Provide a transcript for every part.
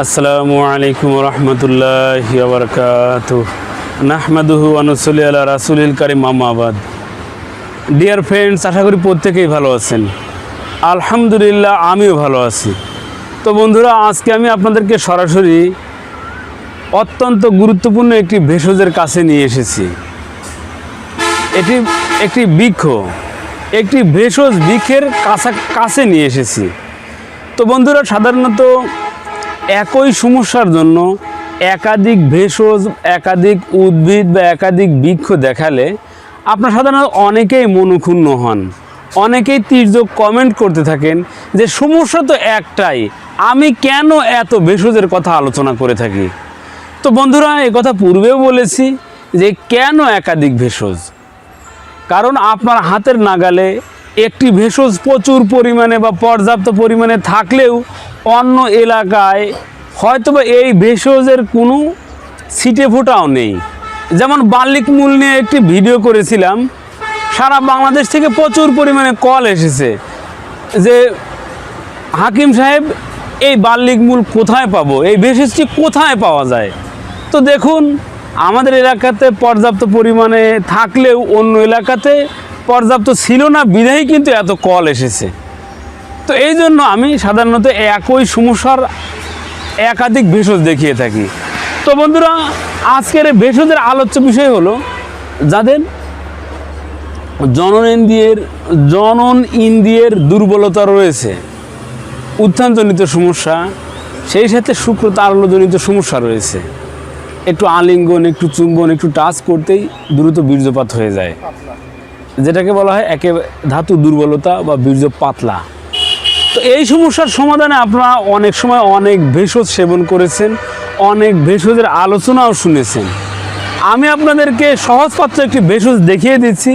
আসসালামু আলাইকুম রহমতুল্লাহ বরকাত নাহমাদুহু আনুসলি আল্লাহ রাসুলিল কারিম মামাবাদ ডিয়ার ফ্রেন্ডস আশা করি প্রত্যেকেই ভালো আছেন। আলহামদুলিল্লাহ, আমিও ভালো আছি। তো বন্ধুরা, আজকে আমি আপনাদেরকে সরাসরি অত্যন্ত গুরুত্বপূর্ণ একটি ভেষজের কাছে নিয়ে এসেছি। এটি একটি বৃক্ষ, একটি ভেষজ বৃক্ষের কাছে নিয়ে এসেছি। তো বন্ধুরা, সাধারণত একই সমস্যার জন্য একাধিক ভেষজ, একাধিক উদ্ভিদ বা একাধিক বৃক্ষ দেখালে আপনার সাধারণত অনেকেই মনক্ষুণ্ণ হন। অনেকেই তীর্যক কমেন্ট করতে থাকেন যে, সমস্যা তো একটাই, আমি কেন এত ভেষজের কথা আলোচনা করে থাকি? তো বন্ধুরা, এ কথা পূর্বেও বলেছি যে, কেন একাধিক ভেষজ? কারণ আপনার হাতের নাগালে একটি ভেষজ প্রচুর পরিমাণে বা পর্যাপ্ত পরিমাণে থাকলেও অন্য এলাকায়, হয়তোবা এই ভেষজের কোনো ছিটে ফোটাও নেই। যেমন বাল্লিক মূল নিয়ে একটি ভিডিও করেছিলাম, সারা বাংলাদেশ থেকে প্রচুর পরিমাণে কল এসেছে যে হাকিম সাহেব, এই বাল্লিক মূল কোথায় পাবো? এই ভেষজটি কোথায় পাওয়া যায়? তো দেখুন, আমাদের এলাকাতে পর্যাপ্ত পরিমাণে থাকলেও অন্য এলাকাতে পর্যাপ্ত ছিল না, বিধায় কিন্তু এত কল এসেছে। তো এই জন্য আমি সাধারণত একই সমস্যার একাধিক ভেষজ দেখিয়ে থাকি। তো বন্ধুরা, আজকের ভেষজের আলোচ্য বিষয় হলো যাদের জনন ইন্দ্রিয়ের জনন ইন্দ্রিয়ের দুর্বলতা রয়েছে, উত্থানজনিত সমস্যা, সেই সাথে শুক্র তারল্যজনিত সমস্যা রয়েছে। একটু আলিঙ্গন, একটু চুম্বন, একটু টাচ করতেই দ্রুত বীর্যপাত হয়ে যায়। যেটাকে বলা হয় একে ধাতু দুর্বলতা বা বীর্য পাতলা। তো এই সমস্যার সমাধানে আপনারা অনেক সময় অনেক ভেষজ সেবন করেছেন, অনেক ভেষজের আলোচনাও শুনেছেন। আমি আপনাদেরকে সহজপাত্র একটি ভেষজ দেখিয়ে দিচ্ছি,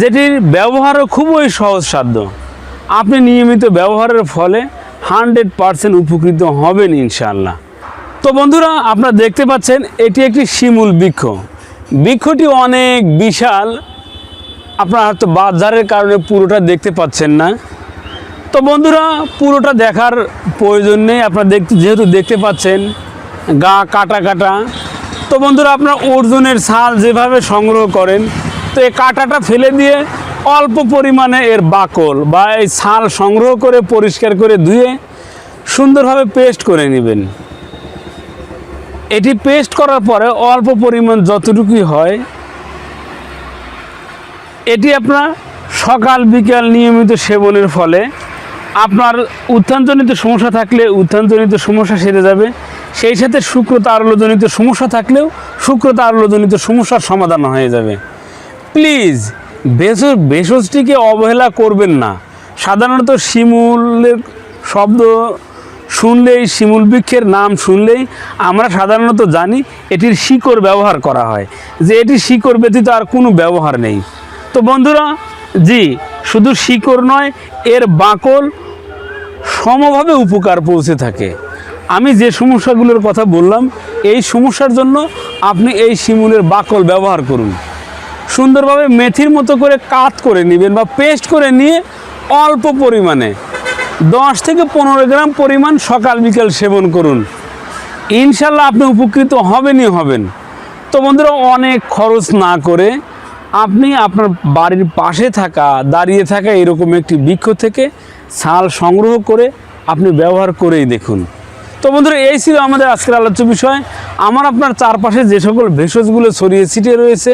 যেটির ব্যবহারও খুবই সহজসাধ্য। আপনি নিয়মিত ব্যবহারের ফলে হান্ড্রেড পারসেন্ট উপকৃত হবেন ইনশাল্লাহ তো বন্ধুরা, আপনারা দেখতে পাচ্ছেন, এটি একটি শিমুল বৃক্ষ। বৃক্ষটি অনেক বিশাল। আপনারা হয়তো বাজারের কারণে পুরোটা দেখতে পাচ্ছেন না। তো বন্ধুরা, পুরোটা দেখার প্রয়োজন নেই। আপনারা দেখতে, যেহেতু দেখতে পাচ্ছেন, গা কাটা কাটা। তো বন্ধুরা, আপনার অর্জুনের ছাল যেভাবে সংগ্রহ করেন, তো এই কাটাটা ফেলে দিয়ে অল্প পরিমাণে এর বাকল বা এই ছাল সংগ্রহ করে পরিষ্কার করে ধুয়ে সুন্দরভাবে পেস্ট করে নেবেন। এটি পেস্ট করার পরে অল্প পরিমাণ যতটুকুই হয়, এটি আপনার সকাল বিকাল নিয়মিত সেবনের ফলে আপনার উত্থানজনিত সমস্যা থাকলে উত্থানজনিত সমস্যা সেরে যাবে। সেই সাথে শুক্র তারল্যজনিত সমস্যা থাকলেও শুক্র তারল্যজনিত সমস্যার সমাধান হয়ে যাবে। প্লিজ ভেষজ ভেষজটিকে অবহেলা করবেন না। সাধারণত শিমুলের শব্দ শুনলেই, শিমুল বৃক্ষের নাম শুনলেই আমরা সাধারণত জানি এটির শিকড় ব্যবহার করা হয়। যে এটি শিকড় ব্যতীত আর কোনো ব্যবহার নেই। তো বন্ধুরা, জি, শুধু শিকড় নয়, এর বাকল সমভাবে উপকার পৌঁছে থাকে। আমি যে সমস্যাগুলোর কথা বললাম, এই সমস্যার জন্য আপনি এই শিমুলের বাকল ব্যবহার করুন। সুন্দরভাবে মেথির মতো করে কাত করে নেবেন বা পেস্ট করে নিয়ে অল্প পরিমাণে। দশ থেকে পনেরো গ্রাম পরিমাণ সকাল বিকাল সেবন করুন। ইনশাল্লাহ আপনি উপকৃত হবেনই হবেন। তো বন্ধুরা, অনেক খরচ না করে আপনি আপনার বাড়ির পাশে থাকা, দাঁড়িয়ে থাকা এরকম একটি বৃক্ষ থেকে ছাল সংগ্রহ করে আপনি ব্যবহার করেই দেখুন। তো বন্ধুরা, এই ছিল আমাদের আজকের আলোচ্য বিষয়। আমার আপনার চারপাশে যে সকল ভেষজগুলো ছড়িয়ে ছিটিয়ে রয়েছে,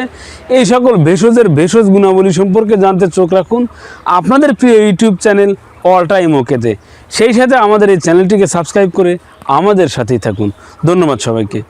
এই সকল ভেষজের ভেষজ গুণাবলী সম্পর্কে জানতে চোখ রাখুন আপনাদের প্রিয় ইউটিউব চ্যানেল অল টাইম ওকেতে। সেই সাথে আমাদের এই চ্যানেলটিকে সাবস্ক্রাইব করে আমাদের সাথেই থাকুন। ধন্যবাদ সবাইকে।